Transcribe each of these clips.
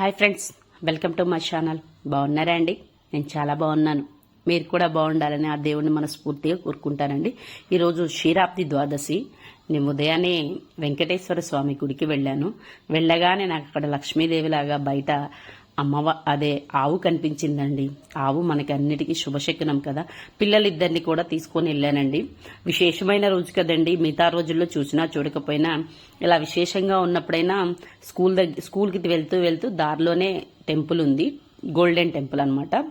Hi friends welcome to my channel. బాగున్నారా అండి? నేను చాలా బాగున్నాను. మీరు కూడా బాగుండాలని ఆ దేవుడిని మనస్ఫూర్తిగా కోరుకుంటానండి. ఈరోజు క్షీరాబ్ది ద్వాదశి. నేను ఉదయాన్నే వెంకటేశ్వర స్వామి గుడికి వెళ్ళాను. వెళ్ళగానే నాకు అక్కడ లక్ష్మీదేవిలాగా బయట అమ్మవ అదే ఆవు కనిపించిందండి. ఆవు మనకి అన్నిటికీ శుభశకునం కదా. పిల్లలిద్దరిని కూడా తీసుకొని వెళ్ళానండి. విశేషమైన రోజు కదండి. మిగతా రోజుల్లో చూసినా చూడకపోయినా ఇలా విశేషంగా ఉన్నప్పుడైనా స్కూల్ దగ్గర స్కూల్కి వెళ్తూ వెళ్తూ దారిలోనే టెంపుల్ ఉంది. గోల్డెన్ టెంపుల్ అన్నమాట.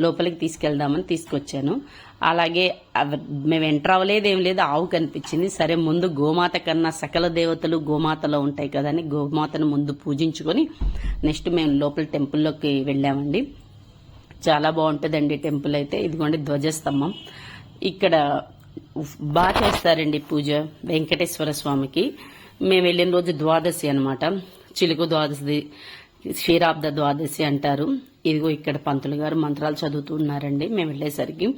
లోపలికి తీసుకెళ్దామని తీసుకొచ్చాను. అలాగే మేము ఎంటర్ అవ్వలేదు ఏం లేదు ఆవు కనిపించింది సరే ముందు గోమాత కన్నా సకల దేవతలు గోమాతలో ఉంటాయి కదా అని గోమాతను ముందు పూజించుకొని నెక్స్ట్ మేము లోపల టెంపుల్లోకి వెళ్ళామండి. చాలా బాగుంటుందండి టెంపుల్ అయితే. ఇదిగోండి ధ్వజస్తంభం. ఇక్కడ బాగా చేస్తారండి పూజ వెంకటేశ్వర స్వామికి. మేము వెళ్ళిన రోజు ద్వాదశి అనమాట చిలుకు ద్వాదశి క్షీరాబ్ద ద్వాదశి అంటారు. ఇదిగో ఇక్కడ పంతులు గారు మంత్రాలు చదువుతున్నారండి మేము వెళ్ళేసరికి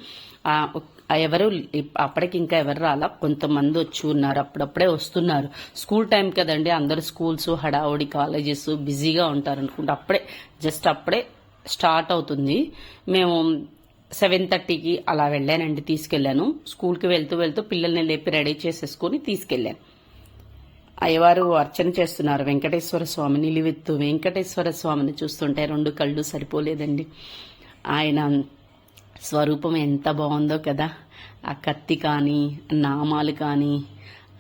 ఎవరు అప్పటికి ఇంకా ఎవరు రాలా? కొంతమంది వచ్చి ఉన్నారు. అప్పుడప్పుడే వస్తున్నారు. స్కూల్ టైం కదండి. అందరు స్కూల్స్ హడావుడి కాలేజెస్ బిజీగా ఉంటారు అనుకుంటే. అప్పుడే జస్ట్ అప్పుడే స్టార్ట్ అవుతుంది. మేము సెవెన్ థర్టీకి అలా వెళ్ళానండి తీసుకెళ్ళాను. స్కూల్కి వెళ్తూ వెళ్తూ పిల్లల్ని లేపి రెడీ చేసేసుకొని తీసుకెళ్ళాను. అయ్యవారు అర్చన చేస్తున్నారు. వెంకటేశ్వర స్వామి నిలివెత్తు. వెంకటేశ్వర స్వామిని చూస్తుంటే రెండు కళ్ళు సరిపోలేదండి. ఆయన స్వరూపం ఎంత బాగుందో కదా. ఆ కత్తి కానీ నామాలు కానీ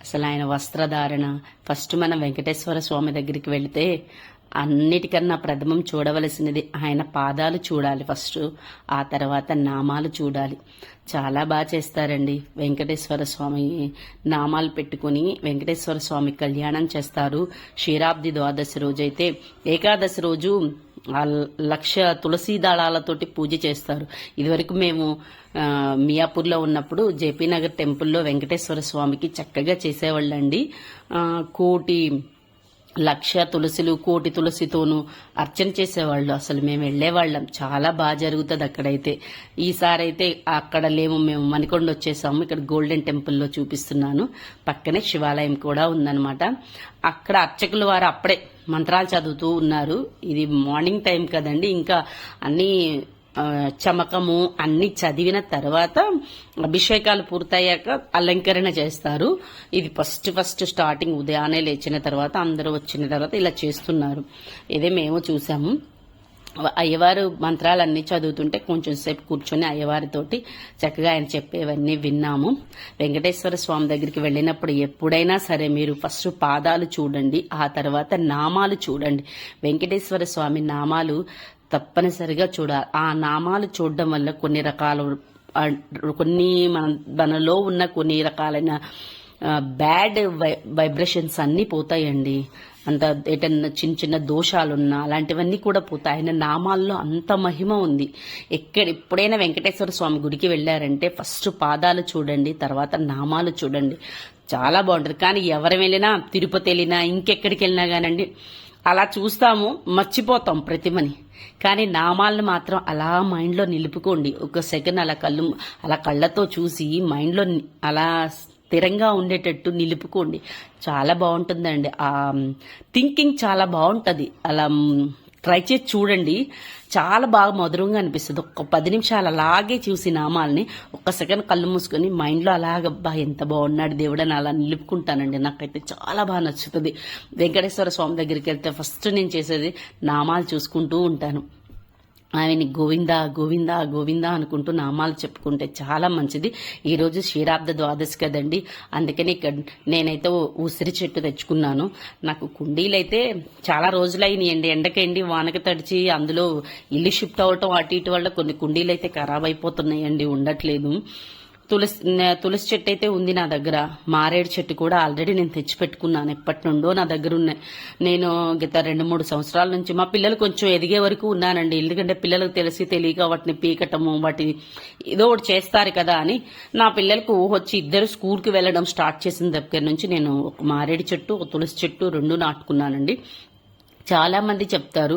అసలు ఆయన వస్త్రధారణ. ఫస్ట్ మనం వెంకటేశ్వర స్వామి దగ్గరికి వెళితే అన్నిటికన్నా ప్రథమం చూడవలసినది ఆయన పాదాలు చూడాలి ఫస్ట్. ఆ తర్వాత నామాలు చూడాలి. చాలా బాగా చేస్తారండి వెంకటేశ్వర స్వామి. నామాలు పెట్టుకుని వెంకటేశ్వర స్వామి కళ్యాణం చేస్తారు. క్షీరాబ్ది ద్వాదశి రోజు అయితే ఏకాదశి రోజు ఆ లక్ష తులసి దళాలతోటి పూజ చేస్తారు. ఇదివరకు మేము మియాపూర్లో ఉన్నప్పుడు జేపీ నగర్ టెంపుల్లో వెంకటేశ్వర స్వామికి చక్కగా చేసేవాళ్ళండి. కోటి లక్ష తులసిలు కోటి తులసితోనూ అర్చన చేసేవాళ్ళు. అసలు మేము వెళ్ళేవాళ్ళం. చాలా బాగా జరుగుతుంది అక్కడైతే. ఈసారి అయితే అక్కడ లేము మేము మణికొండ వచ్చేసాము. ఇక్కడ గోల్డెన్ టెంపుల్లో చూపిస్తున్నాను. పక్కనే శివాలయం కూడా ఉందన్నమాట. అక్కడ అర్చకులు వారు అప్పుడే మంత్రాలు చదువుతూ ఉన్నారు. ఇది మార్నింగ్ టైం కదండి. ఇంకా అన్ని చమకము అన్ని చదివిన తర్వాత అభిషేకాలు పూర్తయ్యాక అలంకరణ చేస్తారు. ఇది ఫస్ట్ ఫస్ట్ స్టార్టింగ్ ఉదయాన్నే లేచిన తర్వాత అందరూ వచ్చిన తర్వాత ఇలా చేస్తున్నారు. ఇదే మేము చూసాము. అయ్యవారు మంత్రాలన్నీ చదువుతుంటే కొంచెం సేపు కూర్చొని అయ్యవారితోటి చక్కగా ఆయన చెప్పేవన్నీ విన్నాము. వెంకటేశ్వర స్వామి దగ్గరికి వెళ్ళినప్పుడు ఎప్పుడైనా సరే మీరు ఫస్ట్ పాదాలు చూడండి ఆ తర్వాత నామాలు చూడండి. వెంకటేశ్వర స్వామి నామాలు తప్పనిసరిగా చూడాలి ఆ నామాలు చూడడం వల్ల కొన్ని రకాల కొన్ని మన మనలో ఉన్న కొన్ని రకాలైన బ్యాడ్ వై వైబ్రేషన్స్ అన్నీ పోతాయండి. అంత ఏటన్నా చిన్న చిన్న దోషాలున్నా అలాంటివన్నీ కూడా పోతాయి. ఆయన నామాల్లో అంత మహిమ ఉంది. ఎక్కడ ఎప్పుడైనా వెంకటేశ్వర స్వామి గుడికి వెళ్ళారంటే ఫస్ట్ పాదాలు చూడండి తర్వాత నామాలు చూడండి. చాలా బాగుంటుంది. కానీ ఎవరు వెళ్ళినా తిరుపతి వెళ్ళినా ఇంకెక్కడికి వెళ్ళినా కానండి అలా చూస్తాము మర్చిపోతాం ప్రతిమని. కానీ నామాలను మాత్రం అలా మైండ్లో నిలుపుకోండి. ఒక సెకండ్ అలా కళ్ళు అలా కళ్ళతో చూసి మైండ్లో అలా స్థిరంగా ఉండేటట్టు నిలుపుకోండి. చాలా బాగుంటుందండి. ఆ థింకింగ్ చాలా బాగుంటుంది. అలా ట్రై చేసి చూడండి. చాలా బాగా మధురంగా అనిపిస్తుంది. ఒక పది నిమిషాలు అలాగే చూసి నామాల్ని ఒక్క సెకండ్ కళ్ళు మూసుకొని మైండ్లో అలాగ అబ్బా ఎంత బాగున్నాడు దేవుడు అని అలా నిలుపుకుంటానండి. నాకైతే చాలా బాగా నచ్చుతుంది. వెంకటేశ్వర స్వామి దగ్గరికి వెళ్తే ఫస్ట్ నేను చేసేది నామాలు చూసుకుంటూ ఉంటాను. ఆయన గోవింద గోవింద గోవింద అనుకుంటూ నామాలు చెప్పుకుంటే చాలా మంచిది. ఈరోజు క్షీరాబ్ద ద్వాదశి కదండి. అందుకని ఇక్కడ నేనైతే ఉసిరి చెట్టు తెచ్చుకున్నాను. నాకు కుండీలు అయితే చాలా రోజులైనాయండి. ఎండకండి వానక తడిచి అందులో ఇల్లు షిఫ్ట్ అవ్వటం అటు ఇటు వల్ల కొన్ని కుండీలు అయితే ఖరాబ్ అయిపోతున్నాయండి ఉండట్లేదు. తులసి తులసి చెట్టు అయితే ఉంది నా దగ్గర. మారేడు చెట్టు కూడా ఆల్రెడీ నేను తెచ్చి పెట్టుకున్నాను ఎప్పటి నుండో నా దగ్గర ఉన్నాయి నేను గత రెండు మూడు సంవత్సరాల నుంచి మా పిల్లలు కొంచెం ఎదిగే వరకు ఉన్నానండి. ఎందుకంటే పిల్లలకు తెలిసి తెలియక వాటిని పీకటము వాటిని ఏదో ఒకటి చేస్తారు కదా అని నా పిల్లలకు వచ్చి ఇద్దరు స్కూల్కి వెళ్ళడం స్టార్ట్ చేసిన దగ్గర నుంచి నేను ఒక మారేడు చెట్టు ఒక తులసి చెట్టు రెండు నాటుకున్నానండి. చాలామంది చెప్తారు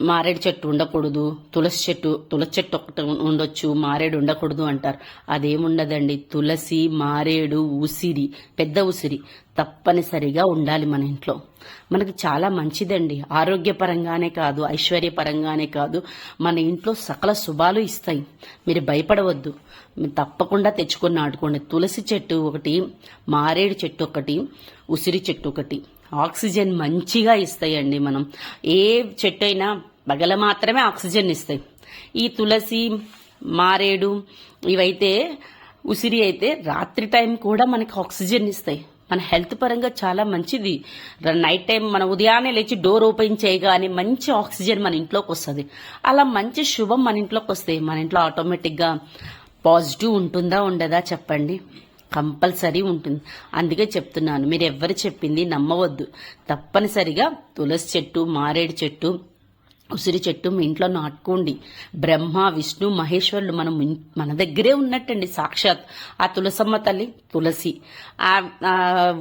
మారేడు చెట్టు ఉండకూడదు తులసి చెట్టు తులసి చెట్టు ఒకటి ఉండొచ్చు మారేడు ఉండకూడదు అంటారు. అదేముండదండి? తులసి మారేడు ఉసిరి పెద్ద ఉసిరి తప్పనిసరిగా ఉండాలి మన ఇంట్లో. మనకి చాలా మంచిదండి. ఆరోగ్యపరంగానే కాదు ఐశ్వర్యపరంగానే కాదు మన ఇంట్లో సకల శుభాలు ఇస్తాయి. మీరు భయపడవద్దు. తప్పకుండా తెచ్చుకొని నాటుకోండి. తులసి చెట్టు ఒకటి మారేడు చెట్టు ఒకటి ఉసిరి చెట్టు ఒకటి. ఆక్సిజన్ మంచిగా ఇస్తాయండి మనం. ఏ చెట్టు అయినా బగల మాత్రమే ఆక్సిజన్ ఇస్తాయి. ఈ తులసి మారేడు ఇవైతే ఉసిరి అయితే రాత్రి టైం కూడా మనకి ఆక్సిజన్ ఇస్తాయి. మన హెల్త్ పరంగా చాలా మంచిది. నైట్ టైం మన ఉదయాన్నే లేచి డోర్ ఓపెన్ చేయగానే మంచి ఆక్సిజన్ మన ఇంట్లోకి వస్తుంది. అలా మంచి శుభం మన ఇంట్లోకి వస్తాయి. మన ఇంట్లో ఆటోమేటిక్గా పాజిటివ్ ఉంటుందా ఉండదా చెప్పండి. కంపల్సరీ ఉంటుంది. అందుకే చెప్తున్నాను మీరు ఎవరు చెప్పింది నమ్మవద్దు. తప్పనిసరిగా తులసి చెట్టు మారేడు చెట్టు ఉసిరి చెట్టు మీ ఇంట్లో నాటుకోండి. బ్రహ్మ విష్ణు మహేశ్వరులు మనం మన దగ్గరే ఉన్నట్టండి సాక్షాత్. ఆ తులసమ్మ తల్లి తులసి. ఆ ఆ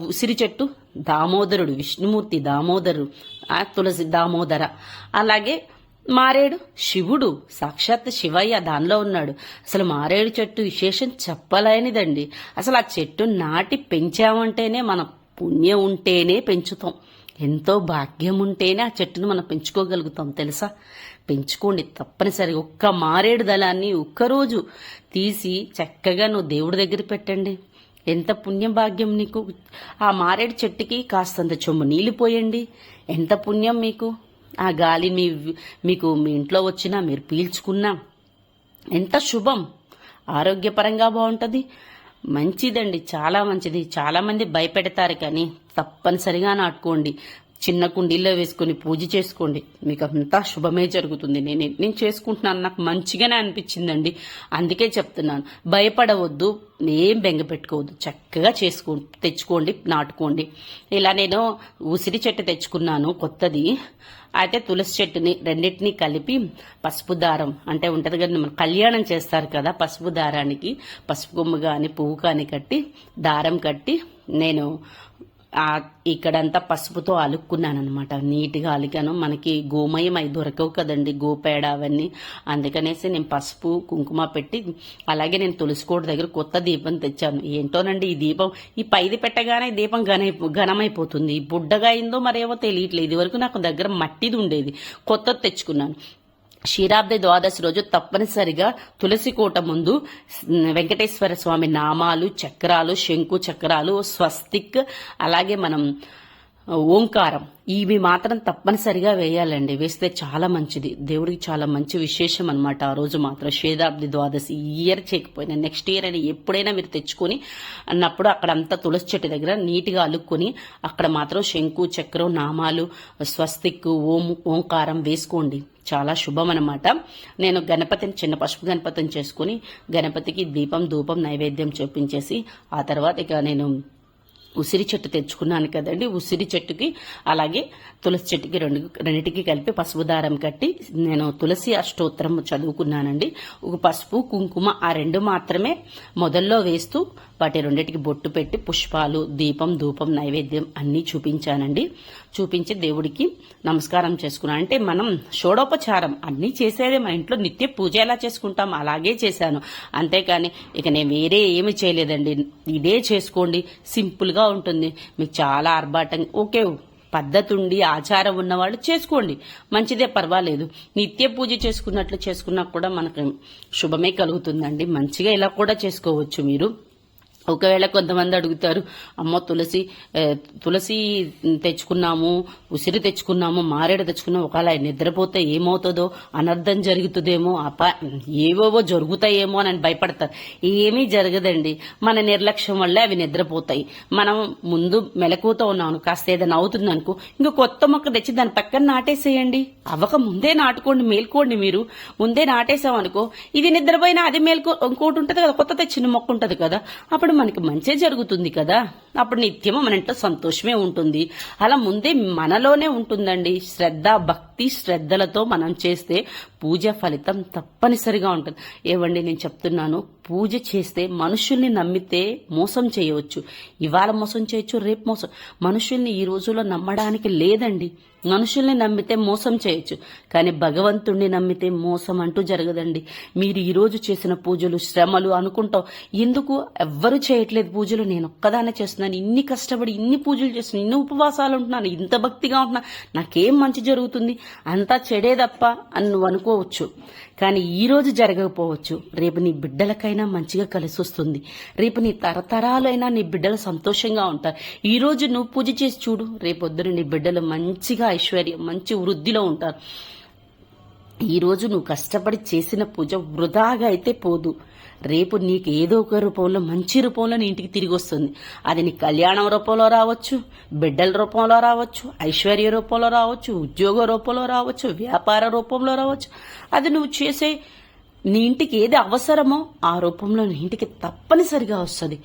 ఉసిరి చెట్టు దామోదరుడు విష్ణుమూర్తి దామోదరుడు ఆ తులసి దామోదర. అలాగే మారేడు? శివుడు సాక్షాత్ శివయ్య దానిలో ఉన్నాడు. అసలు మారేడు చెట్టు విశేషం చెప్పలేనిదండి. అసలు ఆ చెట్టు నాటి పెంచామంటేనే మన పుణ్యం ఉంటేనే పెంచుతాం. ఎంతో భాగ్యం ఉంటేనే ఆ చెట్టును మనం పెంచుకోగలుగుతాం తెలుసా? పెంచుకోండి తప్పనిసరిగా ఒక్క మారేడు దళాన్ని ఒక్కరోజు తీసి చక్కగా నువ్వు దేవుడి దగ్గర పెట్టండి. ఎంత పుణ్యం భాగ్యం నీకు? ఆ మారేడు చెట్టుకి కాస్తంత చొమ్ము నీళ్ళు పోయండి. ఎంత పుణ్యం మీకు? ఆ గాలి మీ మీకు మీ ఇంట్లో వచ్చినా మీరు పీల్చుకున్నా ఎంత శుభం. ఆరోగ్యపరంగా బాగుంటుంది. మంచిదండి చాలా మంచిది. చాలామంది భయపెడతారు కానీ తప్పనిసరిగా నాటుకోండి. చిన్న కుండీల్లో వేసుకొని పూజ చేసుకోండి. మీకు అంతా శుభమే జరుగుతుంది. నేను నేను చేసుకుంటున్నాను. నాకు మంచిగానే అనిపించిందండి. అందుకే చెప్తున్నాను. భయపడవద్దు. ఏం బెంగ పెట్టుకోవద్దు. చక్కగా చేసుకో తెచ్చుకోండి నాటుకోండి. ఇలా నేను ఉసిరి చెట్టు తెచ్చుకున్నాను కొత్తది. అయితే తులసి చెట్టుని రెండింటిని కలిపి పసుపు దారం అంటే ఉంటుంది కదా మనం కళ్యాణం చేస్తారు కదా పసుపు దారానికి పసుపు కొమ్ము కానీ పువ్వు కానీ కట్టి దారం కట్టి నేను ఇక్కడంతా పసుపుతో అలుక్కున్నాను అనమాట నీట్గా అలికాను. మనకి గోమయం అవి దొరకవు కదండి గోపేడ అవన్నీ. అందుకనేసి నేను పసుపు కుంకుమ పెట్టి అలాగే నేను తులసికోట దగ్గర కొత్త దీపం తెచ్చాను. ఏంటోనండి ఈ దీపం? ఈ పైది పెట్టగానే ఈ దీపం ఘన ఘనమైపోతుంది. బుడ్డగా అయిందో మరేమో తెలియట్లేదు. ఇది వరకు నాకు దగ్గర మట్టిది ఉండేది. కొత్తది తెచ్చుకున్నాను. క్షీరాబ్ది ద్వాదశి రోజు తప్పనిసరిగా తులసి కోట ముందు వెంకటేశ్వర స్వామి నామాలు చక్రాలు శంకు చక్రాలు స్వస్తిక్ అలాగే మనం ఓంకారం. ఇవి మాత్రం తప్పనిసరిగా వేయాలండి. వేస్తే చాలా మంచిది. దేవుడికి చాలా మంచి విశేషం అనమాట ఆ రోజు మాత్రం శేదాబ్ది ద్వాదశి ఈ ఇయర్ చేయకపోయినా నెక్స్ట్ ఇయర్ అని ఎప్పుడైనా మీరు తెచ్చుకొని అన్నప్పుడు అక్కడ అంతా తులసి చెట్టు దగ్గర నీట్గా అలుక్కొని అక్కడ మాత్రం శంకు చక్రం నామాలు స్వస్తిక్ ఓం ఓంకారం వేసుకోండి. చాలా శుభం అనమాట నేను గణపతిని చిన్న పసుపు గణపతిని చేసుకుని గణపతికి దీపం ధూపం నైవేద్యం చూపించేసి ఆ తర్వాత ఇక నేను ఉసిరి చెట్టు తెచ్చుకున్నాను కదండి. ఉసిరి చెట్టుకి అలాగే తులసి చెట్టుకి రెండు రెండింటికి కలిపి పసుపు దారం కట్టి నేను తులసి అష్టోత్తరం చదువుకున్నానండి. ఒక పసుపు కుంకుమ ఆ రెండు మాత్రమే మొదల్లో వేస్తూ వాటి రెండింటికి బొట్టు పెట్టి పుష్పాలు దీపం ధూపం నైవేద్యం అన్నీ చూపించానండి. చూపించి దేవుడికి నమస్కారం చేసుకున్నాను అంటే మనం షోడోపచారం అన్నీ చేసేదే మా ఇంట్లో నిత్య పూజ ఎలా చేసుకుంటాం అలాగే చేశాను. అంతేకాని ఇక నేను వేరే ఏమి చేయలేదండి. ఇదే చేసుకోండి. సింపుల్గా ఉంటుంది. మీకు చాలా ఆర్భాటం ఓకే పద్ధతి ఉండి ఆచారం ఉన్నవాళ్ళు చేసుకోండి. మంచిదే పర్వాలేదు. నిత్య పూజ చేసుకున్నట్లు చేసుకున్నా కూడా మనకు శుభమే కలుగుతుందండి. మంచిగా ఇలా కూడా చేసుకోవచ్చు మీరు. ఒకవేళ కొంతమంది అడుగుతారు అమ్మో తులసి తులసి తెచ్చుకున్నాము ఉసిరి తెచ్చుకున్నాము మారేడు తెచ్చుకున్నాము ఒకవేళ నిద్రపోతే ఏమవుతుందో అనర్థం జరుగుతుందేమో అప ఏవేవో జరుగుతాయేమో అని భయపడతారు. ఏమీ జరగదండి. మన నిర్లక్ష్యం వల్లే అవి నిద్రపోతాయి. మనం ముందు మెలకువతో ఉన్నాను కాస్త ఏదైనా అవుతుంది అనుకో ఇంకా కొత్త మొక్క తెచ్చి దాని పక్కన నాటేసేయండి. అవ్వక ముందే నాటుకోండి మేల్కోండి మీరు. ముందే నాటేసాం అనుకో ఇది నిద్రపోయినా అది మేల్కో ఇంకోటి ఉంటుంది కదా కొత్త తెచ్చిన మొక్క ఉంటుంది కదా అప్పుడు మనకి మంచే జరుగుతుంది కదా. అప్పుడు నిత్యము మన ఇంట్లో సంతోషమే ఉంటుంది. అలా ముందే మనలోనే ఉంటుందండి. శ్రద్ధ భక్తి శ్రద్ధలతో మనం చేస్తే పూజ ఫలితం తప్పనిసరిగా ఉంటుంది. ఏవండి నేను చెప్తున్నాను. పూజ చేస్తే మనుషుల్ని నమ్మితే మోసం చేయవచ్చు. ఇవాళ మోసం చేయొచ్చు రేపు మోసం. మనుషుల్ని ఈ రోజుల్లో నమ్మడానికి లేదండి. మనుషుల్ని నమ్మితే మోసం చేయొచ్చు. కానీ భగవంతుణ్ణి నమ్మితే మోసం అంటూ జరగదండి. మీరు ఈరోజు చేసిన పూజలు శ్రమలు అనుకుంటాం. ఎందుకు? ఎవ్వరు చేయట్లేదు పూజలు. నేను ఒక్కదానే చేస్తున్నాను ఇన్ని కష్టపడి ఇన్ని పూజలు చేస్తున్నాను ఇన్ని ఉపవాసాలు ఉంటున్నాను ఇంత భక్తిగా ఉంటున్నా నాకేం మంచి జరుగుతుంది? అంతా చెడే తప్ప అని నువ్వు అనుకోవచ్చు. కానీ ఈ రోజు జరగకపోవచ్చు. రేపు నీ బిడ్డలకైనా మంచిగా కలిసి వస్తుంది. రేపు నీ తరతరాలైనా నీ బిడ్డలు సంతోషంగా ఉంటారు. ఈ రోజు నువ్వు పూజ చేసి చూడు రేపొద్దున నీ బిడ్డలు మంచిగా ఐశ్వర్యం మంచి వృద్ధిలో ఉంటారు. ఈ రోజు నువ్వు కష్టపడి చేసిన పూజ వృధాగా అయితే పోదు. రేపు నీకు ఏదో ఒక రూపంలో మంచి రూపంలో నీ ఇంటికి తిరిగి వస్తుంది. అది నీ కళ్యాణం రూపంలో రావచ్చు బిడ్డల రూపంలో రావచ్చు ఐశ్వర్య రూపంలో రావచ్చు ఉద్యోగ రూపంలో రావచ్చు వ్యాపార రూపంలో రావచ్చు. అది నువ్వు చేసే నీ ఇంటికి ఏది అవసరమో ఆ రూపంలో నీ ఇంటికి తప్పనిసరిగా వస్తుంది.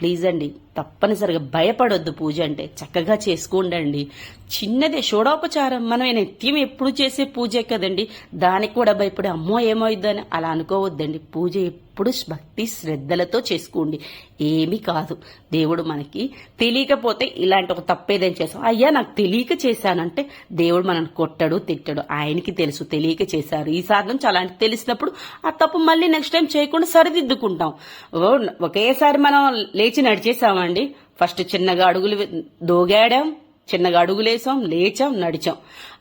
ప్లీజ్ అండి తప్పనిసరిగా భయపడొద్దు పూజ అంటే. చక్కగా చేసుకోండి చిన్నదే షోడోపచారం. మనం నిత్యం ఎప్పుడు చేసే పూజే కదండి. దానికి కూడా భయపడి అమ్మో ఏమవుద్దని అలా అనుకోవద్దండి. పూజ ఎప్పుడు భక్తి శ్రద్ధలతో చేసుకోండి. ఏమీ కాదు. దేవుడు మనకి తెలియకపోతే ఇలాంటి ఒక తప్పేదని చేసాం అయ్యా నాకు తెలియక చేశానంటే దేవుడు మనల్ని కొట్టడు తిట్టడు. ఆయనకి తెలుసు తెలియక చేశారు. ఈసారి నుంచి అలాంటి తెలిసినప్పుడు ఆ తప్పు మళ్ళీ నెక్స్ట్ టైం చేయకుండా సరిదిద్దుకుంటాం. ఓ, ఒకేసారి మనం లేచి నడిచేసాము అండి. ఫస్ట్ చిన్నగా అడుగులు దోగాడాం చిన్నగా అడుగులేసాం లేచాం నడిచాం.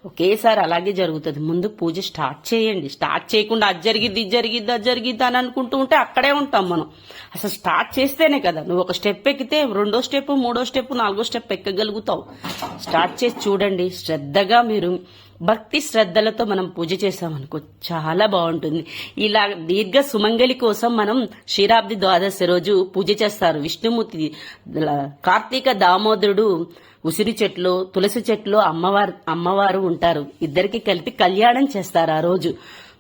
ఒకేసారి అలాగే జరుగుతుంది. ముందు పూజ స్టార్ట్ చేయండి. స్టార్ట్ చేయకుండా అది జరిగిద్ది ఇది జరిగిద్ది అది జరిగిద్ది అని అనుకుంటూ ఉంటే అక్కడే ఉంటాం మనం. అసలు స్టార్ట్ చేస్తేనే కదా. నువ్వు ఒక స్టెప్ ఎక్కితే రెండో స్టెప్ మూడో స్టెప్ నాలుగో స్టెప్ ఎక్కగలుగుతావు. స్టార్ట్ చేసి చూడండి. శ్రద్ధగా మీరు భక్తి శ్రద్ధలతో మనం పూజ చేసామనుకో చాలా బాగుంటుంది. ఇలా దీర్ఘ సుమంగళి కోసం మనం క్షీరాబ్ది ద్వాదశి రోజు పూజ చేస్తారు. విష్ణుమూర్తి కార్తీక దామోదరుడు ఉసిరి చెట్లు తులసి చెట్లు అమ్మవారు అమ్మవారు ఉంటారు. ఇద్దరికి కలిపి కళ్యాణం చేస్తారు ఆ రోజు.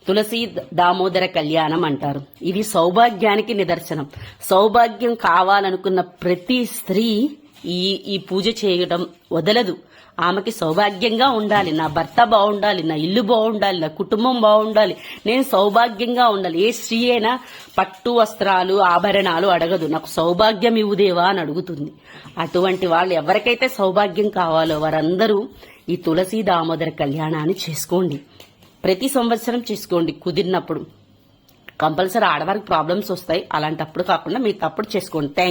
తులసి దామోదర కళ్యాణం అంటారు. ఇది సౌభాగ్యానికి నిదర్శనం. సౌభాగ్యం కావాలనుకున్న ప్రతి స్త్రీ ఈ ఈ పూజ చేయడం వదలదు. ఆమెకి సౌభాగ్యంగా ఉండాలి. నా భర్త బాగుండాలి నా ఇల్లు బాగుండాలి నా కుటుంబం బాగుండాలి. నేను సౌభాగ్యంగా ఉండాలి. ఏ స్త్రీ అయినా పట్టు వస్త్రాలు ఆభరణాలు అడగదు. నాకు సౌభాగ్యం ఇవ్వుదేవా అని అడుగుతుంది. అటువంటి వాళ్ళు ఎవరికైతే సౌభాగ్యం కావాలో వారందరూ ఈ తులసి దామోదర కళ్యాణాన్ని చేసుకోండి. ప్రతి సంవత్సరం చేసుకోండి. కుదిరినప్పుడు. కంపల్సరీ ఆడవారికి ప్రాబ్లమ్స్ వస్తాయి. అలాంటప్పుడు కాకుండా మీరు తప్పుడు చేసుకోండి. థ్యాంక్